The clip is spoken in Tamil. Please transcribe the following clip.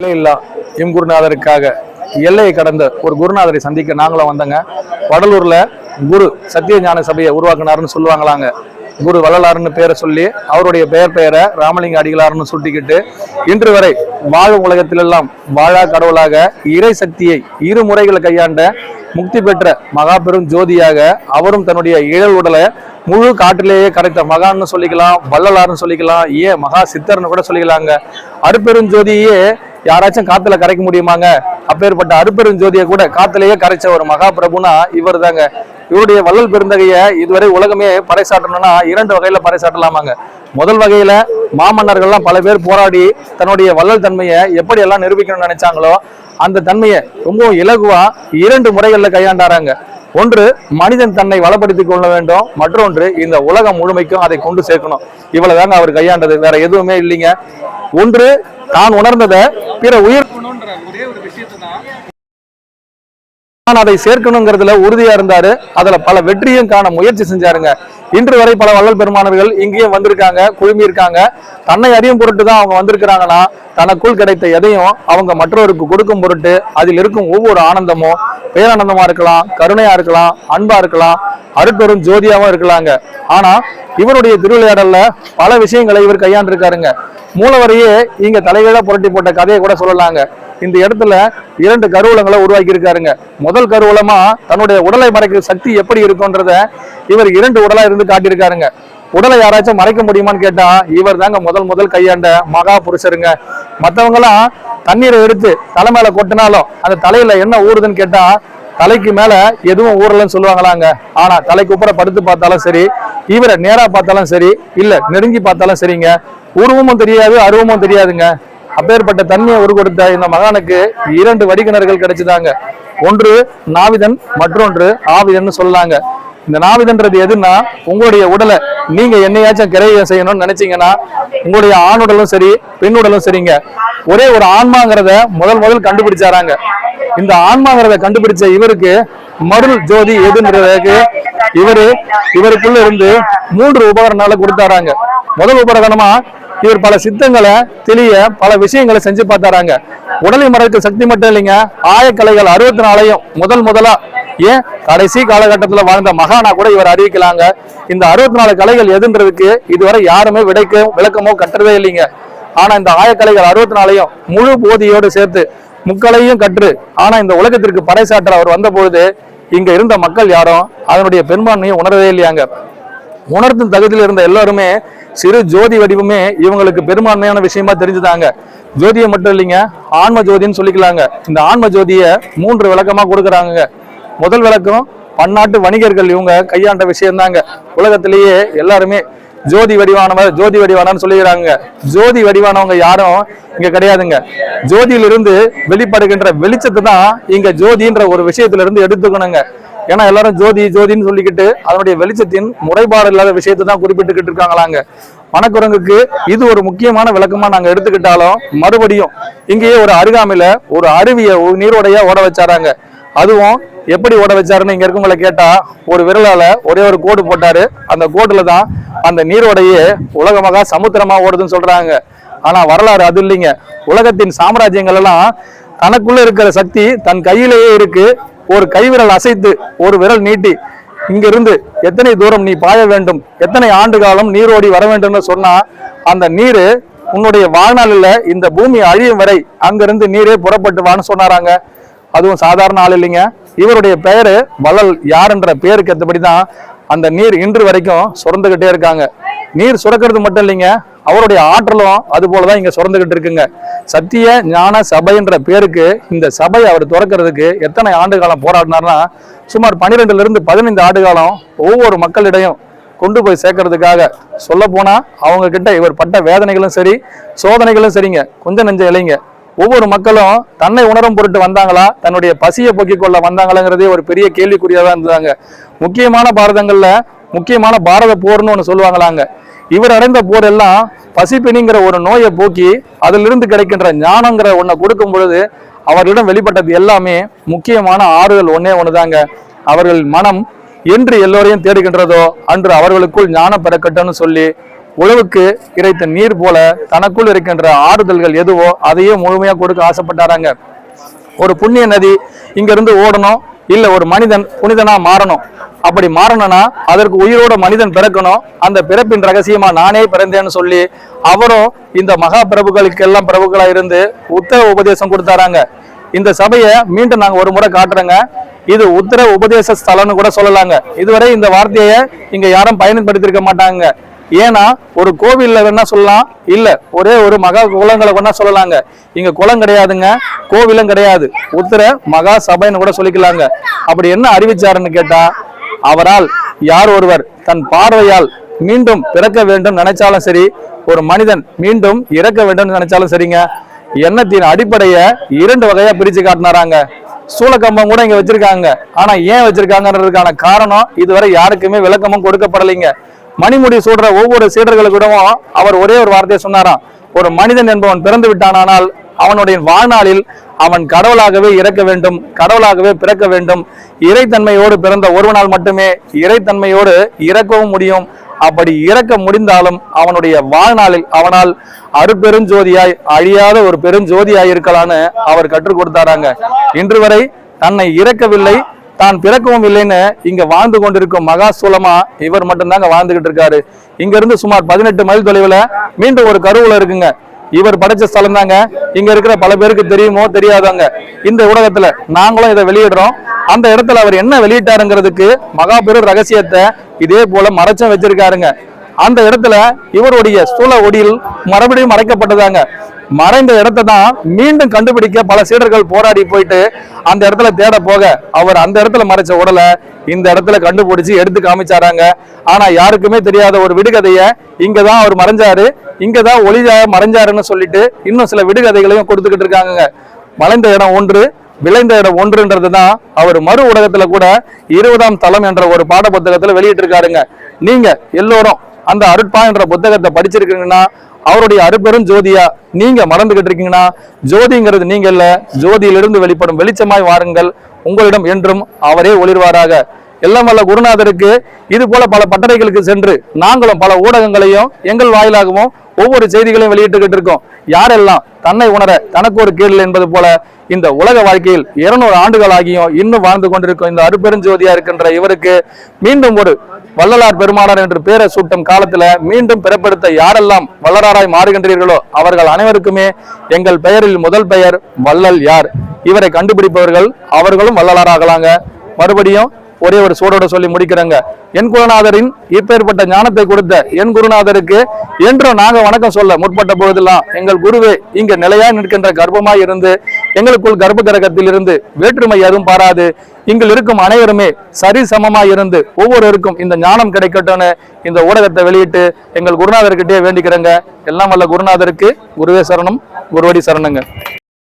இல்லா எம் குருநாதருக்காக எல்லையை கடந்த ஒரு குருநாதரை சந்திக்க நாங்களும் வந்தோங்க. வடலூர்ல குரு சத்திய ஞான சபையை உருவாக்குனாருன்னு சொல்லுவாங்களாங்க. குரு வள்ளலாருன்னு பேரை சொல்லி அவருடைய பெயர் பெயரை ராமலிங்க அடிகளார்னு சுட்டிக்கிட்டு இன்று வரை வாழும் உலகத்திலெல்லாம் வாழா கடவுளாக இறை சக்தியை இரு முறைகளை கையாண்ட முக்தி பெற்ற மகா பெரும் ஜோதியாக அவரும் தன்னுடைய இழல் உடலை முழு காட்டிலேயே கரைத்த மகான்னு சொல்லிக்கலாம் வள்ளலார்னு சொல்லிக்கலாம் ஏன் மகா சித்தர்னு கூட சொல்லிக்கலாங்க. அருப்பெருஞ்சோதியே யாராச்சும் காத்துல கரைக்க முடியுமாங்க? அப்பேற்பட்ட அருப்பெருஞ்சோதியை கூட காத்திலேயே கரைச்ச ஒரு மகாபிரபுனா இவர் தாங்க இவருடைய வள்ளல் பெருந்தகையை இதுவரை உலகமே பறைசாட்டணும்னா இரண்டு வகையில பறைசாட்டலாமாங்க முதல் வகையில மாமன்னர்கள்லாம் பல பேர் போராடி தன்னுடைய வள்ளல் தன்மையை எப்படி எல்லாம் நிரூபிக்கணும்னு நினைச்சாங்களோ அந்த தன்மையை ரொம்ப இலகுவா இரண்டு முறைகள்ல கையாண்டாராங்க. ஒன்று மனிதன் தன்னை வளப்படுத்திக் கொள்ள வேண்டும். மற்றொன்று இந்த உலகம் முழுமைக்கும் அதை கொண்டு சேர்க்கணும். இவ்வளவுதாங்க அவர் கையாண்டது. வேற எதுவுமே இல்லைங்க. ஒன்று தான் உணர்ந்ததை பிற உயிர் தான் நான் அதை சேர்க்கணுங்கிறதுல உறுதியா இருந்தாரு. அதுல பல வெற்றியும் காண முயற்சி செஞ்சாருங்க. இன்று வரை பல வள்ளல் பெருமானவர்கள் இங்கேயும் வந்திருக்காங்க குழுமி இருக்காங்க தன்னை அறியும் பொருட்டு தான் அவங்க வந்திருக்கிறாங்கன்னா தனக்குள் கிடைத்த எதையும் அவங்க மற்றவருக்கு கொடுக்கும் பொருட்டு அதில் இருக்கும் ஒவ்வொரு ஆனந்தமும் பேரானந்தமா இருக்கலாம் கருணையா இருக்கலாம் அன்பா இருக்கலாம் அருட்பெரும் ஜோதியாவும் இருக்கலாங்க. ஆனா இவருடைய திருவிளையாடல்ல பல விஷயங்களை இவர் கையாண்டிருக்காருங்க. மூலவரையே இங்க தலைகீழா புரட்டி போட்ட கதையை கூட சொல்லலாங்க. இந்த இடத்துல இரண்டு கருவூலங்களை உருவாக்கி இருக்காருங்க முதல் கருவூலமா தன்னுடைய உடலை மறைக்கிற சக்தி எப்படி இருக்கும்ன்றத இவர் இரண்டு உடலா இருந்து காட்டியிருக்காருங்க. உடலை யாராச்சும் மறைக்க முடியுமான்னு கேட்டா இவர் தாங்க முதல் முதல் கையாண்ட மகா புருஷருங்க. மற்றவங்களாம் எல்லாம் தண்ணீரை எடுத்து தலை மேல கொட்டினாலும் அந்த தலையில என்ன ஊறுதுன்னு கேட்டா தலைக்கு மேல எதுவும் ஊறலன்னு சொல்லுவாங்களாங்க. ஆனா தலைக்கு உப்புற படுத்து பார்த்தாலும் சரி இவரை நேரா பார்த்தாலும் சரி இல்ல நெருங்கி பார்த்தாலும் சரிங்க. உருவமும் தெரியாது அருவமும் தெரியாதுங்க. அப்பேற்பட்ட தன்மையை ஒரு கொடுத்த இந்த மகானுக்கு இரண்டு வடிகிணறுகள் கிடைச்சிதாங்க. ஒன்று நாவிதன் மற்றொன்று ஆவிதன் சொல்லலாங்க இந்த நாவிதன்றது எதுன்னா உங்களுடைய உடலை நீங்க என்னையாச்சும் கிரைய செய்யணும்னு நினைச்சீங்கன்னா உங்களுடைய ஆண் உடலும் சரி பெண் உடலும் சரிங்க. ஒரே ஒரு ஆன்மாங்கிறத முதல் முதல் கண்டுபிடிச்சாராங்க. இந்த ஆன்மாங்கிறத கண்டுபிடிச்ச இவருக்கு மருள் ஜோதி எதுன்றதுக்கு இவரு இவருக்குள்ள இருந்து மூன்று உபகரணங்களை கொடுத்தாராங்க. முதல் உபகரணமா இவர் பல சித்தங்களை தெளிய பல விஷயங்களை செஞ்சு பார்த்தாராங்க. உடலை மறைக்க சக்தி மட்டும் இல்லைங்க. ஆயக்கலைகள் அறுபத்தி நாளையும் முதல் முதலா ஏன் கடைசி காலகட்டத்தில் வாழ்ந்த மகானா கூட இவர் அறிவிக்கலாங்க. இந்த அறுபத்தி நாலு கலைகள் எதுன்றதுக்கு இதுவரை யாருமே விடைக்க விளக்கமோ கட்டுறதே இல்லைங்க. ஆனா இந்த ஆயக்கலைகள் அறுபத்தி நாளையும் முழு போதியோடு சேர்த்து முக்களையும் கற்று ஆனா இந்த உலகத்திற்கு பறைசாற்ற அவர் வந்த பொழுது இங்க இருந்த மக்கள் யாரும் அதனுடைய பெரும்பான்மையை உணரவே இல்லையாங்க. உணர்த்தும் தகுதியில் இருந்த எல்லாருமே சிறு ஜோதி வடிவமே இவங்களுக்கு பெரும்பான்மையான விஷயமா தெரிஞ்சுதாங்க. ஜோதியை மட்டும் இல்லைங்க ஆன்ம ஜோதின்னு சொல்லிக்கலாங்க. இந்த ஆன்ம ஜோதியை மூன்று விளக்கமா கொடுக்குறாங்க முதல் விளக்கம் பன்னாட்டு வணிகர்கள் இவங்க கையாண்ட விஷயம்தாங்க. உலகத்திலேயே எல்லாருமே ஜோதி வடிவானவர் ஜோதி வடிவானன்னு சொல்லிக்கிறாங்க ஜோதி வடிவானவங்க யாரும் இங்க கிடையாதுங்க. ஜோதியிலிருந்து வெளிப்படுகின்ற வெளிச்சத்தை தான் இங்க ஜோதின்ற ஒரு விஷயத்துல இருந்து எடுத்துக்கணுங்க. ஏன்னா எல்லாரும் ஜோதி ஜோதின்னு சொல்லிக்கிட்டு அதனுடைய வெளிச்சத்தின் முறைப்பாடு இல்லாத விஷயத்தை தான் குறிப்பிட்டுக்கிட்டு இருக்காங்களாங்க. மணக்குரங்குக்கு இது ஒரு முக்கியமான விளக்கமா நாங்க எடுத்துக்கிட்டாலும் மறுபடியும் இங்கேயே ஒரு அருகாமையில ஒரு அருவியை ஒரு நீரோடைய ஓட வச்சாராங்க. அதுவும் எப்படி ஓட வச்சாருன்னு இங்க இருக்கவங்களை கேட்டா ஒரு விரலால ஒரே ஒரு கோடு போட்டாரு. அந்த கோட்டுல தான் அந்த நீரோடையே உலகமாக சமுத்திரமா ஓடுதுன்னு சொல்றாங்க. ஆனா வரலாறு அது இல்லைங்க. உலகத்தின் சாம்ராஜ்யங்கள் எல்லாம் தனக்குள்ள இருக்கிற சக்தி தன் கையிலேயே இருக்கு. ஒரு கைவிரல் அசைத்து ஒரு விரல் நீட்டி இங்கிருந்து எத்தனை தூரம் நீ பாய வேண்டும்? எத்தனை ஆண்டு காலம் நீரோடி வர வேண்டும்னு சொன்னா அந்த நீர் உன்னுடைய வாழ்நாளில் இந்த பூமி அழியும் வரை அங்கிருந்து நீரே புறப்பட்டு வான்னு சொன்னாராங்க. அதுவும் சாதாரண ஆள் இல்லைங்க. இவருடைய பெயரு வள்ளல். யாருன்ற பேருக்கு ஏற்றபடி தான் அந்த நீர் இன்று வரைக்கும் சுரந்துகிட்டே இருக்காங்க. நீர் சுரக்கிறது மட்டும் இல்லைங்க அவருடைய ஆற்றலும் அது போலதான் இங்க சுரந்துகிட்டு இருக்குங்க. சத்திய ஞான சபைன்ற பேருக்கு இந்த சபை அவர் துறக்கிறதுக்கு எத்தனை ஆண்டு காலம் போராடினார்னா சுமார் பன்னிரெண்டுல இருந்து பதினைந்து ஆண்டு காலம் ஒவ்வொரு மக்களிடையும் கொண்டு போய் சேர்க்கறதுக்காக. சொல்ல போனா அவங்க கிட்ட இவர் பட்ட வேதனைகளும் சரி சோதனைகளும் சரிங்க. கொஞ்சம் நெஞ்ச இலைங்க. ஒவ்வொரு மக்களும் தன்னை உணரும் பொருட்டு வந்தாங்களா? தன்னுடைய பசியை போக்கிக் கொள்ள வந்தாங்களாங்கிறதே ஒரு பெரிய கேள்விக்குறியாக தான் இருந்தாங்க முக்கியமான பாரதங்கள்ல முக்கியமான பாரத போர்னு ஒன்று சொல்லுவாங்களாங்க. இவர் அடைந்த போர் எல்லாம் பசிப்பிணிங்கிற ஒரு நோயை போக்கி அதிலிருந்து கிடைக்கின்ற ஞானங்கிற ஒன்றை கொடுக்கும் பொழுது அவர்களிடம் வெளிப்பட்டது எல்லாமே முக்கியமான ஆறுதல் ஒன்னே ஒண்ணுதாங்க. அவர்கள் மனம் என்று எல்லோரையும் தேடுகின்றதோ அன்று அவர்களுக்குள் ஞானம் பிறக்கட்டும்னு சொல்லி உழவுக்கு கிடைத்த நீர் போல தனக்குள் இருக்கின்ற ஆறுதல்கள் எதுவோ அதையே முழுமையாக கொடுக்க ஆசைப்பட்டாராங்க. ஒரு புண்ணிய நதி இங்கிருந்து ஓடணும் இல்லை ஒரு மனிதன் புனிதனா மாறணும். அப்படி மாறணும்னா அதற்கு உயிரோட மனிதன் பிறக்கணும். அந்த பிறப்பின் ரகசியமா நானே பிறந்தேன்னு சொல்லி அவரும் இந்த மகா பிரபுக்களுக்கு எல்லாம் பிரபுக்களா இருந்து உத்தர உபதேசம் கொடுத்தாராங்க. இந்த சபையை மீண்டும் நாங்கள் ஒரு முறை காட்டுறோங்க. இது உத்தர உபதேச ஸ்தலம்னு கூட சொல்லலாங்க. இதுவரை இந்த வார்த்தையை இங்க யாரும் பயன்படுத்தியிருக்க மாட்டாங்க. ஏன்னா ஒரு கோவிலில் வேணா சொல்லலாம் இல்லை ஒரே ஒரு மகா குளங்களை வேணா சொல்லலாங்க. இங்கே குளம் கிடையாதுங்க கோவிலும் கிடையாது. உத்தர மகா சபைன்னு கூட சொல்லிக்கலாங்க. அப்படி என்ன அறிவிச்சாருன்னு கேட்டால் அவரால் யார் ஒருவர் தன் பார்வையால் மீண்டும் பிறக்க வேண்டும் நினைச்சாலும் சரி ஒரு மனிதன் மீண்டும் இறக்க வேண்டும் நினைச்சாலும் சரிங்க. எண்ணத்தின் அடிப்படையை இரண்டு வகையா பிரிச்சு காட்டினாராங்க. சூளக்கம்பம் கூட இங்க வச்சிருக்காங்க. ஆனா ஏன் வச்சிருக்காங்கன்றதுக்கான காரணம் இதுவரை யாருக்குமே விளக்கமும் கொடுக்கப்படலைங்க. மணிமுடி சூடுற ஒவ்வொரு சீடர்களுக்கிடமும் அவர் ஒரே ஒரு வார்த்தையை சொன்னாராம். ஒரு மனிதன் என்பவன் பிறந்து விட்டானானால் அவனுடைய வாழ்நாளில் அவன் கடவுளாகவே இறக்க வேண்டும் கடவுளாகவே பிறக்க வேண்டும். இறைத்தன்மையோடு பிறந்த ஒருவனால் மட்டுமே இறைத்தன்மையோடு இறக்கவும் முடியும். அப்படி இறக்க முடிந்தாலும் அவனுடைய வாழ்நாளில் அவனால் அருப்பெருஞ்சோதியாய் அழியாத ஒரு பெருஞ்சோதியாய் இருக்கலான்னு அவர் கற்றுக் கொடுத்தாராங்க. இன்று வரை தன்னை இறக்கவில்லை தான் பிறக்கவும் இல்லைன்னு இங்க வாழ்ந்து கொண்டிருக்கும் மகா சூலமா இவர் மட்டும்தாங்க வாழ்ந்துகிட்டு இருக்காரு. இங்க இருந்து சுமார் பதினெட்டு மைல் தொலைவுல மீண்டும் ஒரு கருவுல இருக்குங்க. இவர் படைச்ச ஸ்தலம் தாங்க இங்க இருக்கிற பல பேருக்கு தெரியுமோ தெரியாதாங்க. இந்த ஊடகத்துல நாங்களும் இதை வெளியிடுறோம். அந்த இடத்துல அவர் என்ன வெளியிட்டாருங்கிறதுக்கு மகா பெரு ரகசியத்தை இதே போல மறைச்சம் வச்சிருக்காருங்க. அந்த இடத்துல இவருடைய ஸ்தூல ஒடியில் மறுபடியும் மறைக்கப்பட்டதாங்க. மறைந்த இடத்தை தான் மீண்டும் கண்டுபிடிக்க பல சீடர்கள் போராடி போயிட்டு அந்த இடத்துல தேட போக அவர் அந்த இடத்துல மறைச்ச உடலை இந்த இடத்துல கண்டுபிடிச்சு எடுத்து காமிச்சாராங்க. ஆனா யாருக்குமே தெரியாத ஒரு விடுகதைய இங்கதான் அவர் மறைஞ்சாரு. இங்கதான் ஒளிஜா மறைஞ்சாருன்னு சொல்லிட்டு இன்னும் சில விடுகதைகளையும் கொடுத்துக்கிட்டு இருக்காங்க மலைந்த இடம் ஒன்று விளைந்த இடம் ஒன்றுன்றது தான் அவர் மறு ஊடகத்துல கூட இருபதாம் தளம் என்ற ஒரு பாட புத்தகத்துல வெளியிட்டிருக்காருங்க. நீங்க எல்லோரும் அந்த அருட்பா என்ற புத்தகத்தை படிச்சிருக்கீங்கன்னா அவருடைய அருப்பெரும் ஜோதியா நீங்க மறந்துகிட்டு இருக்கீங்கன்னா ஜோதிங்கிறது நீங்க இல்ல ஜோதியிலிருந்து வெளிப்படும் வெளிச்சமாய் வாருங்கள் உங்களிடம் என்றும் அவரே ஒளிர்வாராக. எல்லாம் வல்ல குருநாதருக்கு இது போல பல பட்டறைகளுக்கு சென்று நாங்களும் பல ஊடகங்களையும் எங்கள் வாயிலாகவும் ஒவ்வொரு செய்திகளையும் வெளியிட்டுக்கிட்டு இருக்கோம். யாரெல்லாம் தன்னை உணர தனக்கு ஒரு கீழ் என்பது போல இந்த உலக வாழ்க்கையில் இருநூறு ஆண்டுகள் ஆகியும் இன்னும் வாழ்ந்து கொண்டிருக்கும் இந்த அருப்பெருஞ்சோதியா இருக்கின்ற இவருக்கு மீண்டும் ஒரு வள்ளலார் பெருமானார் என்று பேரை சூட்டும் காலத்துல மீண்டும் பிறப்பெடுத்த யாரெல்லாம் வள்ளலாராய் மாறுகின்றீர்களோ அவர்கள் அனைவருக்குமே எங்கள் பெயரில் முதல் பெயர் வள்ளல் யார்? இவரை கண்டுபிடிப்பவர்கள் அவர்களும் வள்ளலாராகலாங்க. மறுபடியும் ஒரே ஒரு சூடோட சொல்லி முடிக்கிறேங்க. என் குருநாதரின் இப்பேற்பட்ட ஞானத்தை கொடுத்த என் குருநாதருக்கு என்றும் நாங்க வணக்கம் சொல்ல முற்பட்ட பொழுதெல்லாம் எங்கள் குருவே இங்க நிலையா நிற்கின்ற கர்ப்பமாய் இருந்து எங்களுக்குள் கர்ப்ப கிரகத்தில் இருந்து வேற்றுமை எதுவும் பாராது. இங்கில் இருக்கும் அனைவருமே சரி சமமாய் இருந்து ஒவ்வொருவருக்கும் இந்த ஞானம் கிடைக்கட்டும்னு இந்த ஊடகத்தை வெளியிட்டு எங்கள் குருநாதர்கிட்டயே வேண்டிக்கிறேங்க. எல்லாம் வல்ல குருநாதருக்கு குருவே சரணம் குருவடி சரணங்க.